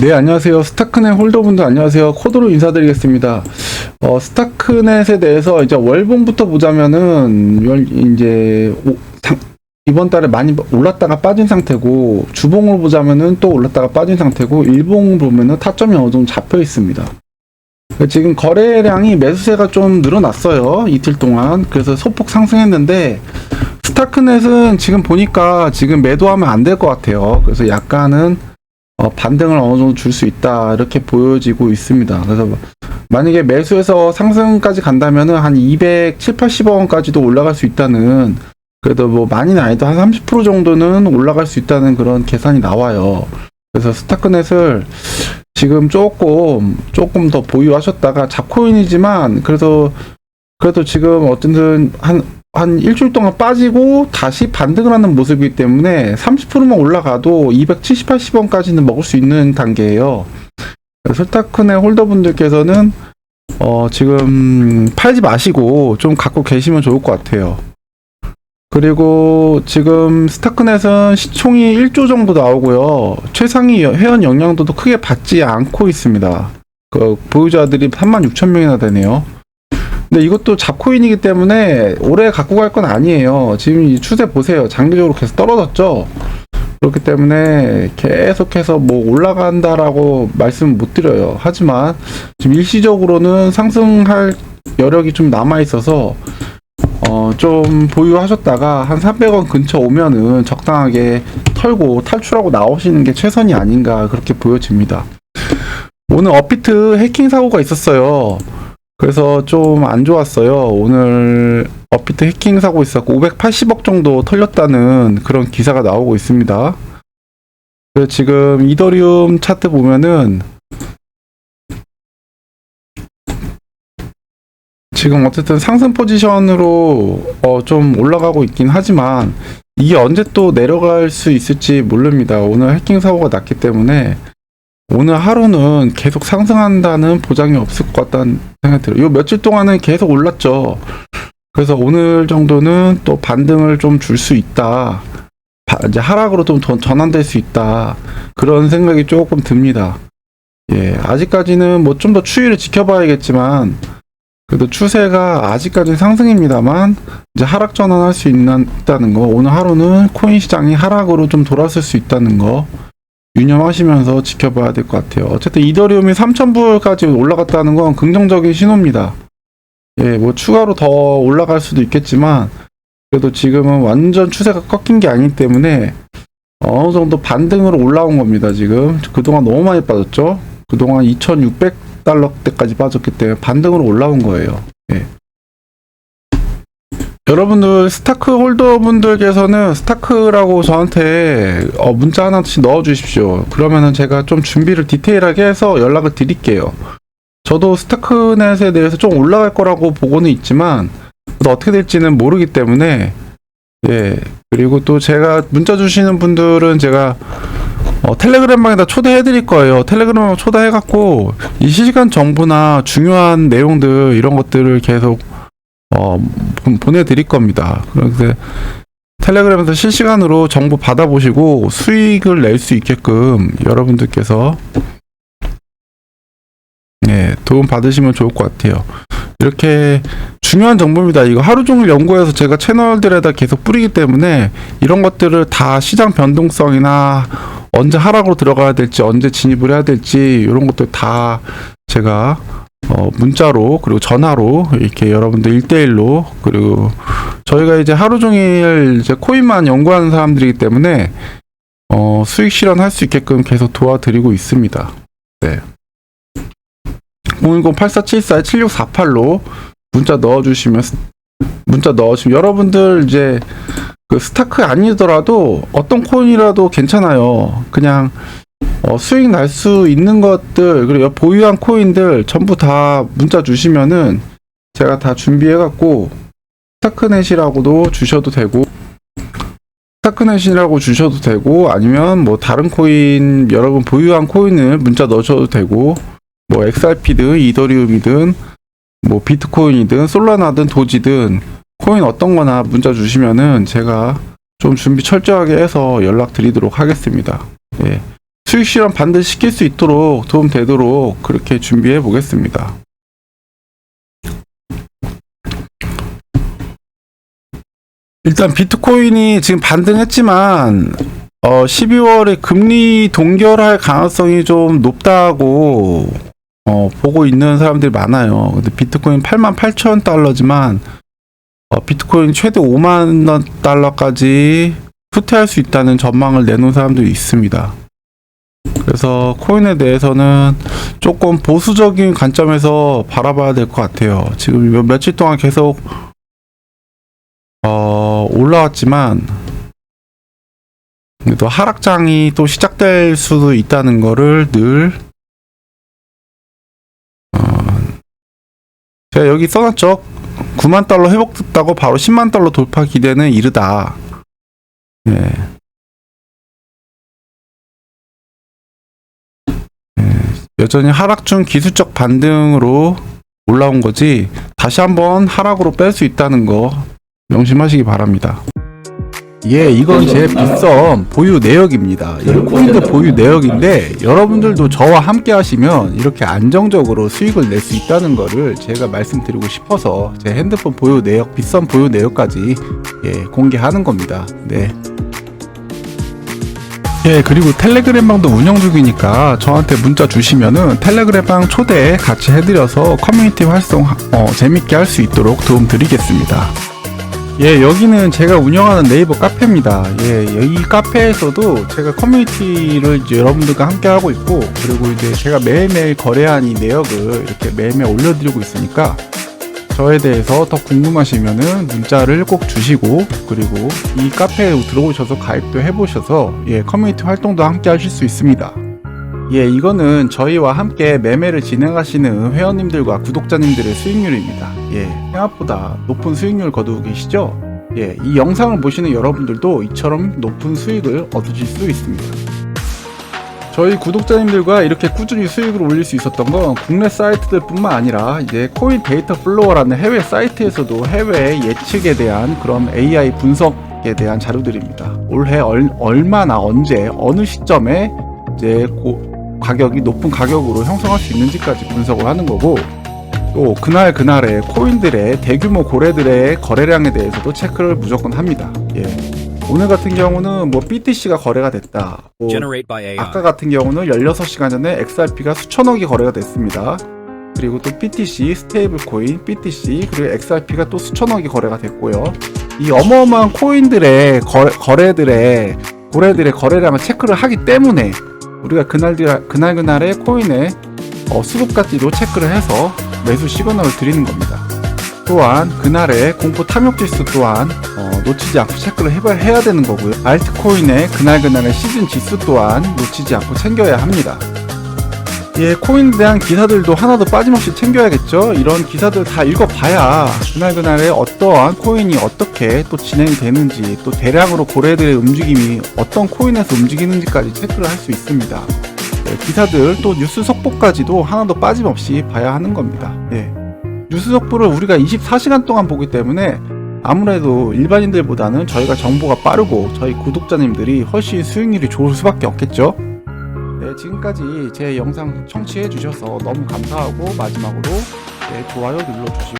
네, 안녕하세요. 스타크넷 홀더분들 안녕하세요. 코드로 인사드리겠습니다. 어, 스타크넷에 대해서 이제 월봉부터 보자면은, 열- 이제, 오- 상- 이번 달에 많이 올랐다가 빠진 상태고, 주봉으로 보자면은 또 올랐다가 빠진 상태고, 일봉 보면은 타점이 어느 정도 잡혀 있습니다. 지금 거래량이 매수세가 좀 늘어났어요. 이틀 동안. 그래서 소폭 상승했는데, 스타크넷은 지금 보니까 지금 매도하면 안 될 것 같아요. 그래서 약간은 어, 반등을 어느 정도 줄 수 있다 이렇게 보여지고 있습니다. 그래서 만약에 매수해서 상승까지 간다면은 한 270, 80원까지도 올라갈 수 있다는 그래도 뭐 많이는 아니도 한 30% 정도는 올라갈 수 있다는 그런 계산이 나와요. 그래서 스타크넷을 지금 조금 조금 더 보유하셨다가 잡코인이지만 그래도 그래도 지금 어쨌든 한 한 일주일 동안 빠지고 다시 반등을 하는 모습이기 때문에 30%만 올라가도 270, 80원까지는 먹을 수 있는 단계예요. 설타크네 홀더분들께서는 어, 지금 팔지 마시고 좀 갖고 계시면 좋을 것 같아요. 그리고 지금 스타크넷은 시총이 1조 정도 나오고요. 최상위 회원 영향도도 크게 받지 않고 있습니다. 그 보유자들이 36,000명이나 되네요. 근데 이것도 잡코인이기 때문에 오래 갖고 갈 건 아니에요. 지금 이 추세 보세요. 장기적으로 계속 떨어졌죠. 그렇기 때문에 계속해서 뭐 올라간다라고 말씀 못 드려요. 하지만 지금 일시적으로는 상승할 여력이 좀 남아 있어서 어 좀 보유하셨다가 한 300원 근처 오면은 적당하게 털고 탈출하고 나오시는 게 최선이 아닌가 그렇게 보여집니다. 오늘 업비트 해킹 사고가 있었어요. 그래서 좀 안 좋았어요. 오늘 업비트 해킹 사고 있었고 580억 정도 털렸다는 그런 기사가 나오고 있습니다. 지금 이더리움 차트 보면은 지금 어쨌든 상승 포지션으로 어, 좀 올라가고 있긴 하지만 이게 언제 또 내려갈 수 있을지 모릅니다. 오늘 해킹 사고가 났기 때문에 오늘 하루는 계속 상승한다는 보장이 없을 것 같다는 생각이 들어요. 요 며칠 동안은 계속 올랐죠. 그래서 오늘 정도는 또 반등을 좀 줄 수 있다. 바- 이제 하락으로 좀 전- 전환될 수 있다. 그런 생각이 조금 듭니다. 예, 아직까지는 뭐 좀 더 추이를 지켜봐야겠지만, 그래도 추세가 아직까지는 상승입니다만, 이제 하락 전환할 수 있다는 거, 오늘 하루는 코인 시장이 하락으로 좀 돌아설 수 있다는 거, 유념하시면서 지켜봐야 될 것 같아요. 어쨌든 이더리움이 3,000불까지 올라갔다는 건 긍정적인 신호입니다. 예, 뭐 추가로 더 올라갈 수도 있겠지만 그래도 지금은 완전 추세가 꺾인 게 아니기 때문에 어느 정도 반등으로 올라온 겁니다. 지금 그동안 너무 많이 빠졌죠. 그동안 2,600달러 때까지 빠졌기 때문에 반등으로 올라온 거예요. 예. 여러분들 스타크 홀더분들께서는 스타크라고 저한테 어, 문자 하나씩 넣어 주십시오. 그러면은 제가 좀 준비를 디테일하게 해서 연락을 드릴게요. 저도 스타크넷에 대해서 좀 올라갈 거라고 보고는 있지만 또 어떻게 될지는 모르기 때문에 예 그리고 또 제가 문자 주시는 분들은 제가 어, 텔레그램방에다 초대해 드릴 거예요. 텔레그램 초대해 갖고 이 실시간 정보나 중요한 내용들 이런 것들을 계속 어, 보- 보내드릴 겁니다. 그래서 텔레그램에서 실시간으로 정보 받아보시고 수익을 낼 수 있게끔 여러분들께서 네, 도움 받으시면 좋을 것 같아요. 이렇게 중요한 정보입니다. 이거 하루 종일 연구해서 제가 채널들에다 계속 뿌리기 때문에 이런 것들을 다 시장 변동성이나 언제 하락으로 들어가야 될지 언제 진입을 해야 될지 이런 것들 다 제가 어, 문자로 그리고 전화로 이렇게 여러분들 1대1로 그리고 저희가 이제 하루 종일 이제 코인만 연구하는 사람들이기 때문에 어, 수익 실현할 수 있게끔 계속 도와드리고 있습니다. 네. 010-8474-7648로 문자 넣어주시면 스- 문자 넣어주시면 여러분들 이제 그 스타크 아니더라도 어떤 코인이라도 괜찮아요. 그냥 어, 수익 날 수 있는 것들 그리고 보유한 코인들 전부 다 문자 주시면은 제가 다 준비해 갖고 스타크넷이라고도 주셔도 되고 스타크넷이라고 주셔도 되고 아니면 뭐 다른 코인 여러분 보유한 코인을 문자 넣으셔도 되고 뭐 XRP든 이더리움이든 뭐 비트코인이든 솔라나든 도지든 코인 어떤 거나 문자 주시면은 제가 좀 준비 철저하게 해서 연락 드리도록 하겠습니다. 예. 수익 실현 반드시 시킬 수 있도록 도움 되도록 그렇게 준비해 보겠습니다. 일단 비트코인이 지금 반등했지만 어 12월에 금리 동결할 가능성이 좀 높다고 어 보고 있는 사람들이 많아요. 근데 비트코인 8만 8천 달러지만 어 비트코인 최대 5만 원 달러까지 후퇴할 수 있다는 전망을 내놓은 사람들이 있습니다. 그래서 코인에 대해서는 조금 보수적인 관점에서 바라봐야 될 것 같아요. 지금 몇- 며칠 동안 계속 어, 올라왔지만 또 하락장이 또 시작될 수도 있다는 거를 늘 어, 제가 여기 써놨죠. 9만 달러 회복됐다고 바로 10만 달러 돌파 기대는 이르다. 예. 여전히 하락 중 기술적 반등으로 올라온 거지 다시 한번 하락으로 뺄 수 있다는 거 명심하시기 바랍니다. 예, 이건 제 빗썸 보유 내역입니다. 이 코인도 보유 내역인데 여러분들도 저와 함께 하시면 이렇게 안정적으로 수익을 낼 수 있다는 거를 제가 말씀드리고 싶어서 제 핸드폰 보유 내역, 빗썸 보유 내역까지 예, 공개하는 겁니다. 네. 예, 그리고 텔레그램 방도 운영 중이니까 저한테 문자 주시면은 텔레그램 방 초대 같이 해드려서 커뮤니티 활동 어, 재밌게 할 수 있도록 도움 드리겠습니다. 예, 여기는 제가 운영하는 네이버 카페입니다. 예, 이 카페에서도 제가 커뮤니티를 여러분들과 함께 하고 있고, 그리고 이제 제가 매일매일 거래한 이 내역을 이렇게 매일매일 올려드리고 있으니까, 저에 대해서 더 궁금하시면은 문자를 꼭 주시고, 그리고 이 카페에 들어오셔서 가입도 해보셔서, 예, 커뮤니티 활동도 함께 하실 수 있습니다. 예, 이거는 저희와 함께 매매를 진행하시는 회원님들과 구독자님들의 수익률입니다. 예, 생각보다 높은 수익률 거두고 계시죠? 예, 이 영상을 보시는 여러분들도 이처럼 높은 수익을 얻으실 수 있습니다. 저희 구독자님들과 이렇게 꾸준히 수익을 올릴 수 있었던 건 국내 사이트들 뿐만 아니라 이제 코인 데이터 플로어라는 해외 사이트에서도 해외 예측에 대한 그런 AI 분석에 대한 자료들입니다. 올해 얼, 얼마나 언제 어느 시점에 이제 고, 가격이 높은 가격으로 형성할 수 있는지까지 분석을 하는 거고 또 그날 그날의 코인들의 대규모 고래들의 거래량에 대해서도 체크를 무조건 합니다. 예. 오늘 같은 경우는 뭐 BTC가 거래가 됐다. 뭐. 아까 같은 경우는 16시간 전에 XRP가 수천억이 거래가 됐습니다. 그리고 또 BTC, 스테이블 코인, BTC, 그리고 XRP가 또 수천억이 거래가 됐고요. 이 어마어마한 코인들의 거래, 거래들의 고래들의 거래량을 체크를 하기 때문에 우리가 그날 그날 그날의 코인의 어, 수급 가치도 체크를 해서 매수 시그널을 드리는 겁니다. 또한 그날의 공포 탐욕 지수 또한 어, 놓치지 않고 체크를 해봐야 되는 거고요. 알트코인의 그날 그날의 시즌 지수 또한 놓치지 않고 챙겨야 합니다. 예, 코인에 대한 기사들도 하나도 빠짐없이 챙겨야겠죠. 이런 기사들 다 읽어봐야 그날 그날의 어떠한 코인이 어떻게 또 진행이 되는지 또 대량으로 고래들의 움직임이 어떤 코인에서 움직이는지까지 체크를 할 수 있습니다. 예, 기사들 또 뉴스 속보까지도 하나도 빠짐없이 봐야 하는 겁니다. 예. 뉴스 속보를 우리가 24시간 동안 보기 때문에 아무래도 일반인들보다는 저희가 정보가 빠르고 저희 구독자님들이 훨씬 수익률이 좋을 수밖에 없겠죠. 네, 지금까지 제 영상 청취해 주셔서 너무 감사하고 마지막으로 네, 좋아요 눌러주시고